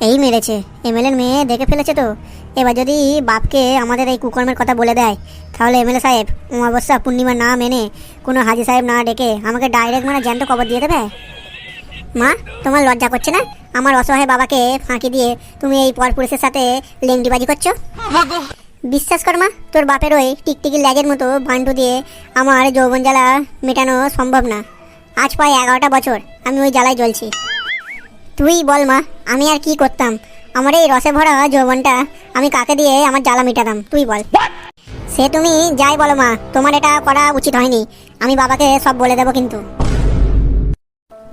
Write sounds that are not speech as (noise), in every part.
এই মেরেছে। এমএলএর মেয়ে দেখে ফেলেছে তো? এবার যদি বাপকে আমাদের এই কুকর্মের কথা বলে দেয় তাহলে এমএলএ সাহেব অমাবস্যা পূর্ণিমা না মেনে কোনো হাজি সাহেব না ডেকে আমাকে ডাইরেক্ট মানে জ্যান্ত কবর দিয়ে দেবে? মা তোমার লজ্জা করছে না? আমার অসহায় বাবাকে ফাঁকি দিয়ে তুমি এই পরপুরুষের সাথে লেংডিবাজি করছ? বিশ্বাস কর মা তোর বাপের ওই টিকটিকি ল্যাগের মতো ভান্ডু দিয়ে আমার যৌবন জ্বালা মেটানো সম্ভব না। আজ প্রায় এগারোটা বছর আমি ওই জ্বালায় জ্বলছি। তুই বল মা আমি আর কি করতাম? আমার এই রসে ভরা যৌবনটা আমি কাকে দিয়ে আমার জ্বালা মেটাতাম? তুই বল। সে তুমি যাই বলো মা তোমার এটা করা উচিত হয়নি। আমি বাবাকে সব বলে দেবো কিন্তু।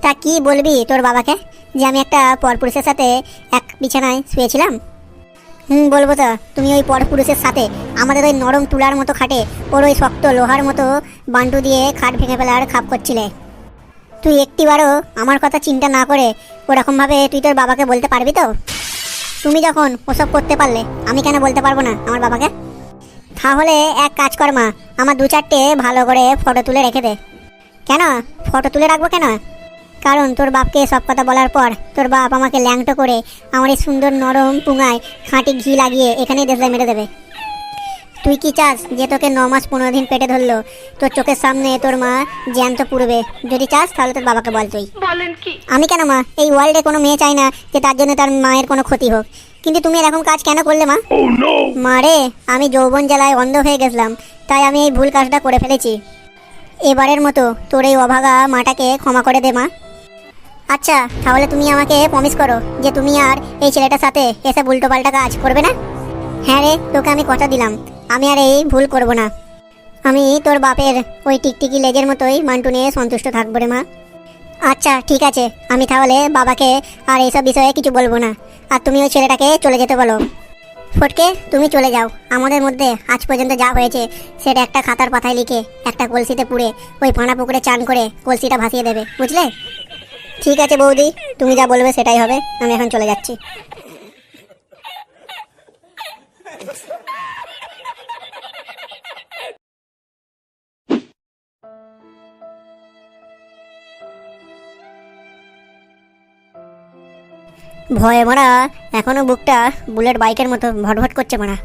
তা কি বলবি তোর বাবাকে যে আমি একটা পরপুরুষের সাথে এক বিছানায় শুয়েছিলাম? হুম বলব তো তুমি ওই পরপুরুষের সাথে আমাদের ওই নরম তুলার মতো খাটে ওর ওই শক্ত লোহার মতো বান্টু দিয়ে খাট ভেঙে ফেলার খাপ করছিলে। তুই একটিবারও আমার কথা চিন্তা না করে ওরকমভাবে তুই তোর বাবাকে বলতে পারবি তো? তুমি যখন ওসব করতে পারলে, আমি কেন বলতে পারব না আমার বাবাকে? তাহলে এক কাজ কর মা, আমার দু চারটে ভালো করে ফটো তুলে রেখে দে। কেন? ফটো তুলে রাখব কেন? কারণ তোর বাপকে সব কথা বলার পর তোর বাপ আমাকে ল্যাংটো করে আমার এই সুন্দর নরম পুঙায় খাঁটি ঘি লাগিয়ে এখানেই দেশে মেরে দেবে। তুই কি চাস যে তোকে ন মাস পনেরো দিন পেটে ধরলো? তোর চোখের সামনে তোর মা জ্যান্ত পুড়বে। যদি চাস তাহলে তোর বাবাকে বল তুই। বলেন কি? আমি কেন মা? এই ওয়ার্ল্ডে কোনো মেয়ে চাই না যে তার জন্য তার মায়ের কোনো ক্ষতি হোক। কিন্তু তুমি এরকম কাজ কেন করলে মা? মা রে আমি যৌবন জ্বালায় অন্ধ হয়ে গেছিলাম তাই আমি এই ভুল কাজটা করে ফেলেছি। এবারের মতো তোর এই অভাগা মাটাকে ক্ষমা করে দে মা। আচ্ছা তাহলে তুমি আমাকে প্রমিস করো যে তুমি আর এই ছেলেটার সাথে এসে উল্টো পাল্টা কাজ করবে না? হ্যাঁ রে তোকে আমি কথা দিলাম। আমি আর এই ভুল করব না। আমি তোর বাপের ওই টিকটিকি লেজের মতোই মান্টু নিয়ে সন্তুষ্ট থাকব রে মা। আচ্ছা ঠিক আছে। আমি তাহলে বাবাকে আর এইসব বিষয়ে কিছু বলব না। আর তুমি ওই ছেলেটাকে চলে যেতে বলো। ফটকে, তুমি চলে যাও। আমাদের মধ্যে আজ পর্যন্ত যা হয়েছে, সেটা একটা খাতার পাতায় লিখে, একটা কলসিতে পুড়ে, ওই পানা পুকুরে চান করে কলসিটা ভাসিয়ে দেবে। বুঝলে? ঠিক আছে বৌদি, তুমি যা বলবে সেটাই হবে। আমি এখন চলে যাচ্ছি। ভয়ে মারা, এখনও বুকটা বুলেট বাইকের মতো ভটভট করছে মারা।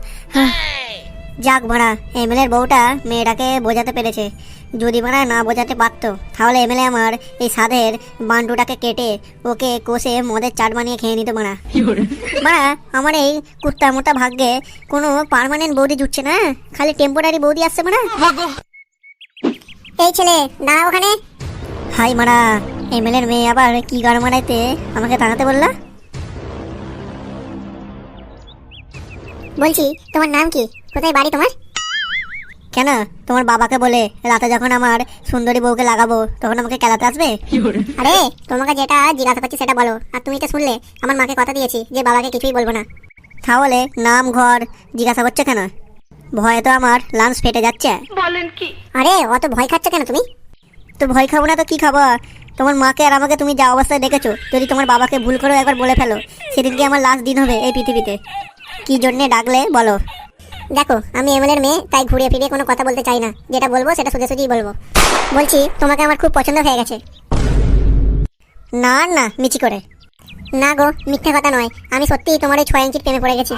যাক মারা, এমএলএর বউটা মেয়েটাকে বোঝাতে পেরেছে। যদি মারা না বোঝাতে পারতো, তাহলে এমএলএ আমার এই সাধের বান্ডুটাকে কেটে ওকে কষে মদের চাট বানিয়ে খেয়ে নিত মারা। মারা, আমার এই কুত্তা মোটা ভাগ্যে কোনো পার্মানেন্ট বৌদি জুটছে না, খালি টেম্পোরারি বৌদি আসছে মারা। এই ছেলে দাঁড়া ওখানে। হাই মারা, এমএলএর মেয়ে আবার কি গান মারাইতে আমাকে দাঁড়াতে বললা? বলছি তোমার নাম কি? কোথায় বাড়ি তোমার? কেন? তোমার বাবাকে বলে রাতে যখন আমার সুন্দরী বউকে লাগাবো তখন আমাকে খেলাতে আসবে? আরে তোমাকে যেটা জিজ্ঞাসা করছি সেটা বলো। আর তুমি তো শুনলে আমার মাকে কথা দিয়েছি যে বাবাকে কিছুই বলব না। তাহলে নাম ঘর জিজ্ঞাসা করছে কেন? ভয়ে তো আমার লাঞ্চ ফেটে যাচ্ছে। বলেন কি? আরে অত ভয় খাচ্ছ কেন তুমি? তো ভয় খাব না তো কি খাব? তোমার মাকে আর আমাকে তুমি যা অবস্থায় দেখেছ যদি তোমার বাবাকে ভুল করে একবার বলে ফেলো সেদিনকে আমার লাস্ট দিন হবে এই পৃথিবীতে। কি জন্যে ডাকলে, বলো। দেখো, আমি এমএলএর মেয়ে, তাই ঘুরে ফিরে কোনো কথা বলতে চাই না। যেটা বলব, সেটা সোজা সোজাই বলব। বলছি, তোমাকে আমার খুব পছন্দ হয়ে গেছে। না না মিচি করে। না গো, মিথ্যা কথা নয়। আমি সত্যিই তোমার এই ছয় ইঞ্চির প্রেমে পড়ে গেছি।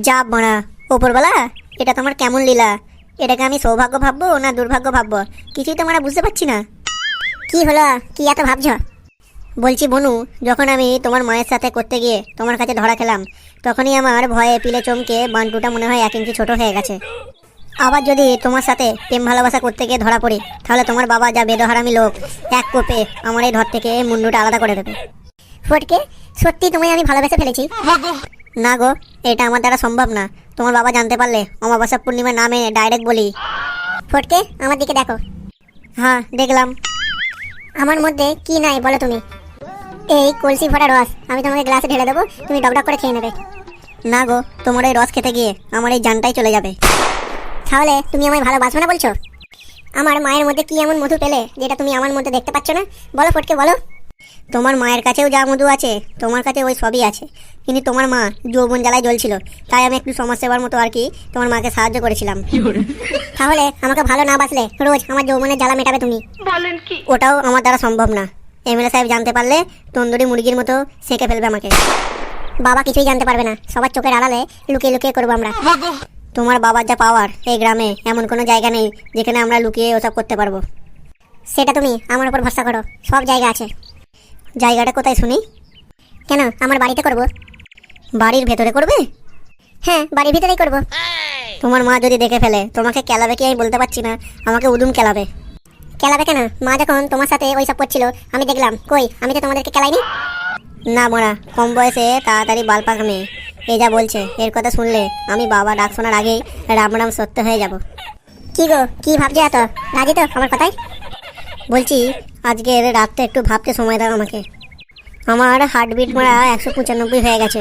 যা বড়া ওপরবেলা এটা তোমার কেমন লীলা? এটাকে আমি সৌভাগ্য ভাববো না দুর্ভাগ্য ভাববো? কিছুই তোমরা বুঝতে পারছি না। কি হলো, কি এত ভাবছ? বলছি, বনু, যখন আমি তোমার মায়ের সাথে করতে গিয়ে তোমার কাছে ধরা খেলাম তখনই আমার ভয়ে পিলে চমকে বান্টুটা মনে হয় এক ইঞ্চি ছোট হয়ে গেছে। আবার যদি তোমার সাথে প্রেম ভালোবাসা করতে গিয়ে ধরা পড়ি, তাহলে তোমার বাবা যা বেদহারামি লোক, এক কোপে আমার এই ধর থেকে মুন্ডুটা আলাদা করে দেবে। ফটকে, সত্যি তোমায় আমি ভালোবেসে ফেলেছি? না গো, এটা আমার দ্বারা সম্ভব না। তোমার বাবা জানতে পারলে অমাবস্যা পূর্ণিমা নামে ডাইরেক্ট বলি। ফটকে, আমার দিকে দেখো। হ্যাঁ দেখলাম। আমার মধ্যে কি নাই বলো তুমি? এই কলসি ভরা রস, আমি তোমাকে গ্লাসে ঢেলে দেবো, তুমি ডকডক করে খেয়ে নেবে। না গো তোমার এই রস খেতে গিয়ে আমার এই জানটাই চলে যাবে। তাহলে তুমি আমায় ভালোবাসবে না বলছো? আমার মায়ের মধ্যে কি এমন মধু পেলে যেটা তুমি আমার মধ্যে দেখতে পাচ্ছ না? বলো ফটকে বলো। তোমার মায়ের কাছেও যা মধু আছে তোমার কাছে ওই সবই আছে। কিন্তু তোমার মা যৌবন জ্বালায় জ্বলছিল তাই আমি একটু সমাজসেবার মতো আর কি তোমার মাকে সাহায্য করেছিলাম। তাহলে আমাকে ভালো না বাসলে রোজ আমার যৌবনের জ্বালা মেটাবে তুমি? বলেন কি? ওটাও আমার দ্বারা সম্ভব না। এমএলএ সাহেব জানতে পারলে তন্দুরি মুরগির মতো সেঁকে ফেলবে আমাকে। বাবা কিছুই জানতে পারবে না। সবার চোখের আড়ালে লুকিয়ে লুকিয়ে করব আমরা। তোমার বাবার যা পাওয়ার এই গ্রামে এমন কোনো জায়গা নেই যেখানে আমরা লুকিয়ে ওসব করতে পারব। সেটা তুমি আমার উপর ভরসা করো। সব জায়গা আছে। জায়গাটা কোথায় শুনি? কেন, আমার বাড়িতে করব? বাড়ির ভেতরে করবে? হ্যাঁ বাড়ির ভিতরেই করব। তোমার মা যদি দেখে ফেলে, তোমাকে কেলাবে কি আমি বলতে পারছি না? আমাকে উদুম কেলাবে। কেলাবে কেন? মা যখন তোমার সাথে ওইসব করছিল, আমি দেখলাম, কই, আমি তো তোমাদেরকে কেলাইনি? না মোরা কম বয়সে তাড়াতাড়ি বাল পাকামে। এ যা বলছে এর কথা শুনলে আমি বাবা ডাক শোনার আগেই রাম রাম সত্য হয়ে যাব। কি গো কি ভাবছ এত? রাজি তো আমার কথাই বলছি আজকের রাতটা একটু ভাবতে সময় দাও আমাকে। আমার হার্টবিট মারা একশো পঁচানব্বই হয়ে গেছে।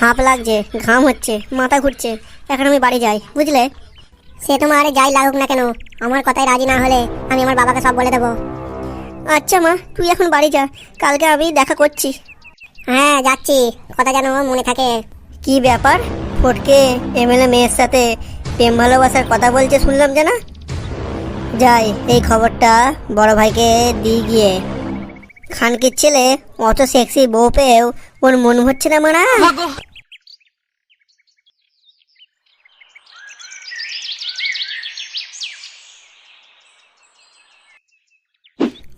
হাঁপ লাগছে ঘাম হচ্ছে মাথা ঘুরছে। এখন আমি বাড়ি যাই বুঝলে? সে তোমার যাই লাগুক না কেন আমার কথায় রাজি না হলে আমি আমার বাবাকে সব বলে দেবো। আচ্ছা মা, তুই এখন বাড়ি যা। কালকে আমি দেখা করছি। হ্যাঁ যাচ্ছি। কথা যেন মনে থাকে। কি ব্যাপার? ফটকে এমএলএ মেয়ের সাথে প্রেম ভালোবাসার কথা বলছে শুনলাম যে না? যাই, এই খবরটা বড় ভাইকে দিয়ে গিয়ে। খানকির ছেলে, অত সেক্সি বউ পেয়েও ওর মন হচ্ছে না মারা।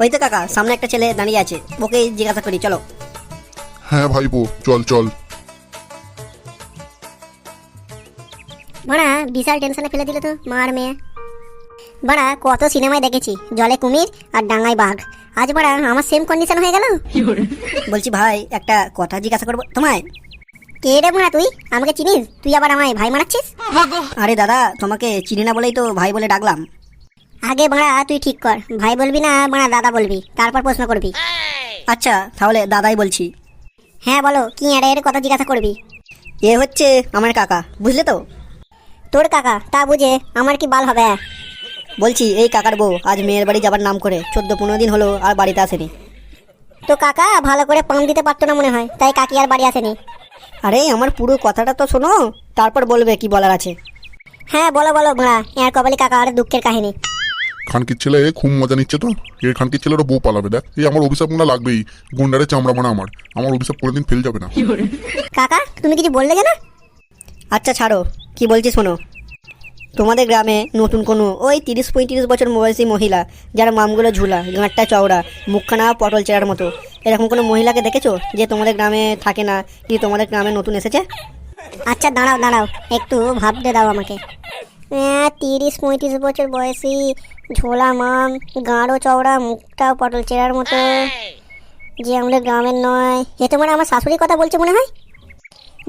ওই তো কাকা সামনে একটা ছেলে দাঁড়িয়ে আছে ওকে জিজ্ঞাসা করি চলো। হ্যাঁ ভাইপো চল চল। বাড়া বিশাল টেনশনে ফেলে দিলে তো মার মেয়ে। বাড়া কত সিনেমায় দেখেছি জলে কুমির আর ডাঙায় বাঘ। আজ বাড়া আমার সেম কন্ডিশন হয়ে গেল? বলছি ভাই একটা কথা জিজ্ঞাসা করব তোমায়। কে রে বাড়া তুই? আমাকে চিনিস? তুই আবার আমায় ভাই মারাচ্ছিস আরে দাদা তোমাকে চিনি না বলেই তো ভাই বলে ডাকলাম। আগে বাড়া তুই ঠিক কর। ভাই বলবি না বাড়া দাদা বলবি তারপর প্রশ্ন করবি। আচ্ছা তাহলে দাদাই বলছি। হ্যাঁ বলো কি এর এর কথা জিজ্ঞাসা করবি? এ হচ্ছে আমার কাকা বুঝলে তো? তোর কাকা তা বুঝে আমার কি বাল হবে? বলছি এই কাকার বউ আজ মেয়ের বাড়ি যাবার নাম করে চোদ্দ পনেরো দিন হলো আর বাড়িতে আসেনি। তো কাকা ভালো করে পাম দিতে পারতো না মনে হয় তাই কাকি আর বাড়ি আসেনি। আরে আমার পুরো কথাটা তো শোনো তারপর বলবে কি বলার আছে। হ্যাঁ বলো বলো ভাড়া এর কপালি কাকা আর দুঃখের কাহিনী। খানকির ছেলে খুব মজা নিচ্ছে তো? এই খানকির ছেলেরও বউ পালাবে দেখ। এই আমার অভিশাপ মনে লাগবেই গুন্ডারে চামড়া মানা আমার। আমার অভিশাপ কোনোদিন ফেল যাবে না। কাকা তুমি কিছু বললে কেন? আচ্ছা ছাড়ো। কি বলছি শোনো। তোমাদের গ্রামে নতুন কোনো ওই তিরিশ পঁয়ত্রিশ বছর বয়সী মহিলা যার মামগুলো ঝুলা গাঁটটা চওড়া মুখখানা পটল চেরার মতো এরকম কোনো মহিলাকে দেখেছ যে তোমাদের গ্রামে থাকে না কি তোমাদের গ্রামে নতুন এসেছে? আচ্ছা দাঁড়াও দাঁড়াও একটু ভাবতে দাও আমাকে। তিরিশ পঁয়ত্রিশ বছর বয়সী ঝোলা মাম গাঢ় চওড়া মুখটাও পটল চেরার মতো। যে আমাদের গ্রামের নয়। এ তোমার আমার শাশুড়ির কথা বলছে মনে হয়?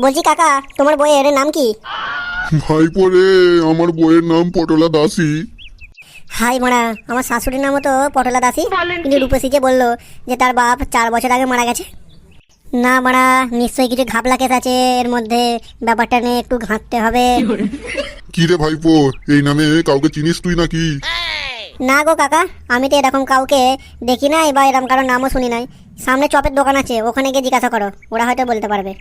বলছি কাকা তোমার বইয়ের নাম কি? ভাইপো রে আমার বইয়ের নাম পটলা দাসী। হাই মারা আমার শাশুড়ির নামও তো পটলা দাসী। কিন্তু রূপসী যে বলল যে তার বাপ চার বছর আগে মারা গেছে। না মারা নিশ্চয়ই কিছু ঘাবলা কেস আছে। এর মধ্যে ব্যাপারটা নিয়ে একটু ঘাঁটতে হবে। কি রে ভাইপো এই নামে কাউকে চিনিস তুই নাকি? না গো কাকা, আমি তো এরকম কাউকে দেখি নাই বা এরকম কারোর নামও শুনি নাই। সামনে চপের দোকান আছে, ওখানে গিয়ে জিজ্ঞাসা করো, ওরা হয়তো বলতে পারবে।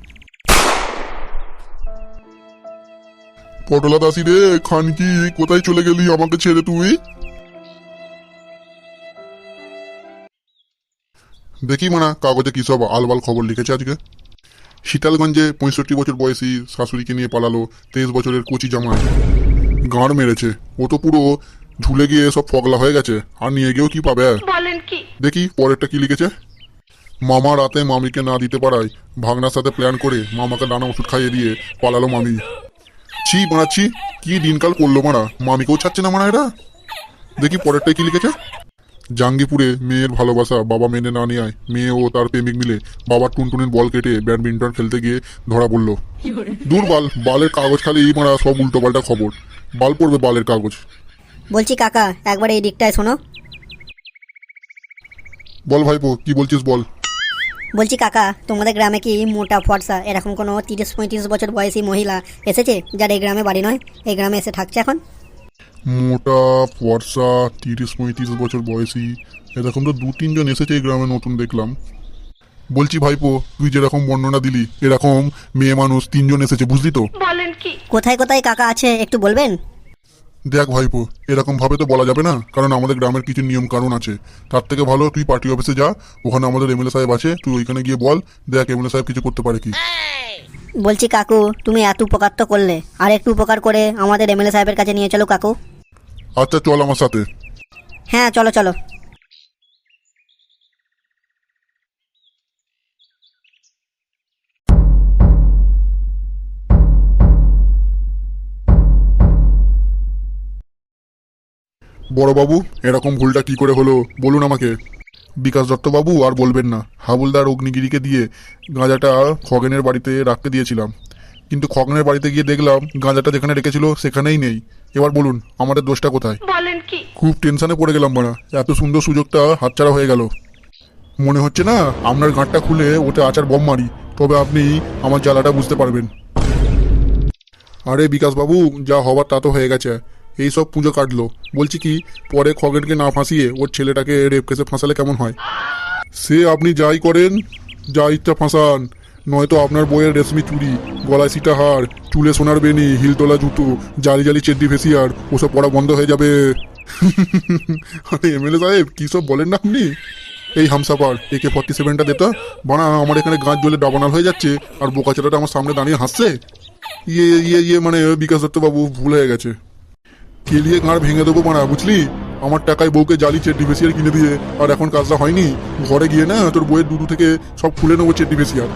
পটলা দাসী রে, খানকি, কোথায় চলে গেলি আমাকে ছেড়ে তুই? দেখি মানা, কাগজে কি সব আলবাল খবর লিখেছে আজকে। শীতালগঞ্জে পঁয়ষট্টি বছর বয়সী শাশুড়িকে নিয়ে পালালো, তেইশ বছরের কচি জামাই। গাঁড় মেরেছে, ও তো পুরো ঝুলে গিয়ে সব ফগলা হয়ে গেছে। আর নিয়ে গিয়েও কি পাবে? বলেন কি? দেখি পরেরটা কি লিখেছে? মামা রাতে মামিকে না দিতে পারায় ভাগনার সাথে প্ল্যান করে মামাকে নানা ওষুধ খাইয়ে দিয়ে পালালো মামি। ছি মারা ছি কি দিনকাল করল মারা? মামিকেও ছাড়ছে না মারা এরা? দেখি পরেরটাই কি লিখেছে? জাঙ্গিপুরে মেয়ের ভালোবাসা বাবা মেনে না নেয় মেয়ে ও তার প্রেমিক মিলে বাবার টুনটুনের বল কেটে ব্যাডমিন্টন খেলতে গিয়ে ধরা পড়ল। দূর বাল বালের কাগজ খালি এই মারা সব উল্টো পাল্টা খবর। বাল পড়বে বালের কাগজ। বলছি কাকা একবার এই দিকটায় শোনো। বল ভাইপো কি বলছিস বল? বলছি কাকা তোমাদের গ্রামে কি মোটা ফর্সা এরকম কোনো তিরিশ পঁয়ত্রিশ বছর বয়সী মহিলা এসেছে যার এই গ্রামে বাড়ি নয়? এই গ্রামে এসে থাকছে এখন? মোটা ফর্সা তিরিশ পঁয়ত্রিশ বছর বয়সী এরকম তো দু তিনজন এসেছে এই গ্রামে নতুন দেখলাম। বলছি ভাইপো তুই যেরকম বর্ণনা দিলি এরকম মেয়ে মানুষ তিনজন এসেছে বুঝলি তো? বলেন কি? কোথায় কোথায় কাকা আছে একটু বলবেন? দেখ ভাইপো এরকম ভাবে তো বলা যাবে না কারণ আমাদের গ্রামের কিছু নিয়ম কানুন আছে। তার থেকে ভালো তুই পার্টি অফিসে যা ওখানে আমাদের এমএলএ সাহেব আছে তুই ওইখানে গিয়ে বল দেখ এমএলএ সাহেব কিছু করতে পারে কি। বলছি কাকু তুমি এত উপকার তো করলে আর একটু উপকার করে আমাদের এমএলএ সাহেবের কাছে নিয়ে চলো কাকু। আচ্ছা চল আমার সাথে। হ্যাঁ চলো চলো। বড়বাবু এরকম ভুলটা কি করে হলো? বলুন আমাকে। বিকাশ দত্তবাবু আর বলবেন না। হাবুলদার অগ্নিগিরিকে দিয়ে গাঁজাটা খগেনের বাড়িতে রাখতে দিয়েছিলাম। কিন্তু খগেনের বাড়িতে গিয়ে দেখলাম গাঁজাটা যেখানে রেখেছিল সেখানেই নেই। এবার বলুন আমাদের দোষটা কোথায়? বলেন কি? খুব টেনশনে পড়ে গেলাম বাড়া। এত সুন্দর সুযোগটা হাতছাড়া হয়ে গেল। মনে হচ্ছে না আপনার গাঁটটা খুলে ওতে আচার বম মারি। তবে আপনি আমার জ্বালাটা বুঝতে পারবেন। আরে বিকাশবাবু যা হবার তা তো হয়ে গেছে। এই সব পুজো কাটলো। বলছি কি, পরে খগেনকে না ফাঁসিয়ে ওর ছেলেটাকে রেপ কেসে ফাঁসালে কেমন হয়? সে আপনি যাই করেন যা ইচ্ছা ফাঁসান। নয়তো আপনার বইয়ের রেশমি চুড়ি গলায় সিটা হার, চুলে সোনার বেনি হিলতলা জুতো, জালি জালি চেদ্দি ফেসিয়ার ওসব পড়া বন্ধ হয়ে যাবে। (laughs) আরে এমএলএ সাহেব, কী সব বলেন না আপনি? এই হামসাপার একে ফর্টি সেভেনটা দেতা বানা, আমার এখানে গাছ জ্বলে ডাবানাল হয়ে যাচ্ছে, আর বোকাচোরাটা আমার সামনে দাঁড়িয়ে হাসছে? ইয়ে ইয়ে ইয়ে মানে বিকাশ দত্তবাবু ভুল হয়ে গেছে। কেলিয়ে গাঁড় ভেঙে দেবো মারা বুঝলি? আমার টাকায় বউকে জালি চেড্ডি ফেসিয়ার কিনে দিয়ে আর এখন কাজটা হয়নি। ঘরে গিয়ে না তোর বইয়ের দুধু থেকে সব খুলে নেব চেড্ডি ফেসিয়ার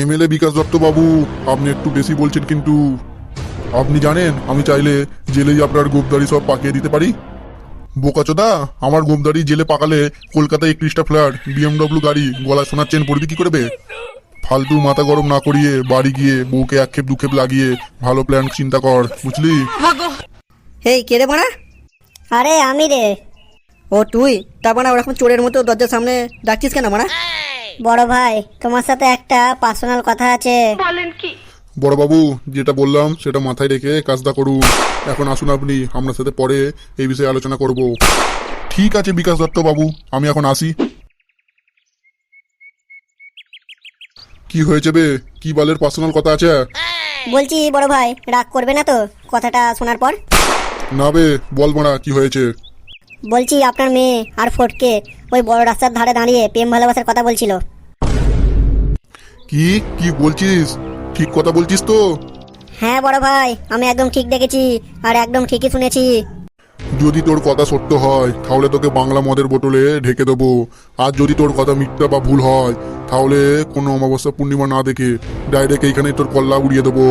এমএলএ বিকাশ দত্ত বাবু আপনি একটু বেশি বলছেন কিন্তু। আপনি জানেন আমি চাইলে জেলেই আপনার গোপদারি সব পাকিয়ে দিতে পারি? বোকাচোদা আমার গোপদারি জেলে পাকালে কলকাতায় একত্রিশটা ফ্ল্যাট বিএমডব্লিউ গাড়ি গলায় সোনার চেন পড়বি কি করবে ফালতু মাথা গরম না করিয়ে বাড়ি গিয়ে বউকে এক খেপ দু খেপ লাগিয়ে ভালো প্ল্যান চিন্তা কর বুঝলি? এই কে রে মারা আরে আমি রে। ও তুই? তার মানে ওরকম চোরের মতো দরজার সামনে ডাকছিস কেন মারা বড় ভাই তোমার সাথে একটা পার্সোনাল কথা আছে। বলেন কি? বড়বাবু যেটা বললাম সেটা মাথায় রেখে কাজটা করুন। এখন আসুন আপনি আপনার সাথে পরে এই বিষয়ে আলোচনা করব। ঠিক আছে বিকাশ দত্ত বাবু আমি এখন আসি। কি হয়েছে বে? কি বালের পার্সোনাল কথা আছে? বলছি বড় ভাই রাগ করবে না তো? কথাটা শোনার পর। না বে বল মারা কি হয়েছে। বলছি আপনার মেয়ে আর ফটকে ওই বড় রাস্তার ধারে দাঁড়িয়ে প্রেম ভালোবাসার কথা বলছিল। কি? কি বলছিস? ঠিক কথা বলছিস তো? হ্যাঁ বড় ভাই আমি একদম ঠিক দেখেছি আর একদম ঠিকই শুনেছি। যদি তোর কথা সত্য হয় তাহলে তোকে বাংলা মদের বোতলে ঢেকে দেবো। আর যদি তোর কথা মিথ্যা বা ভুল হয় তাহলে কোনো অমাবস্যা পূর্ণিমা না দেখে ডাইরেক্ট এইখানে তোর কল্লা উড়িয়ে দেবো।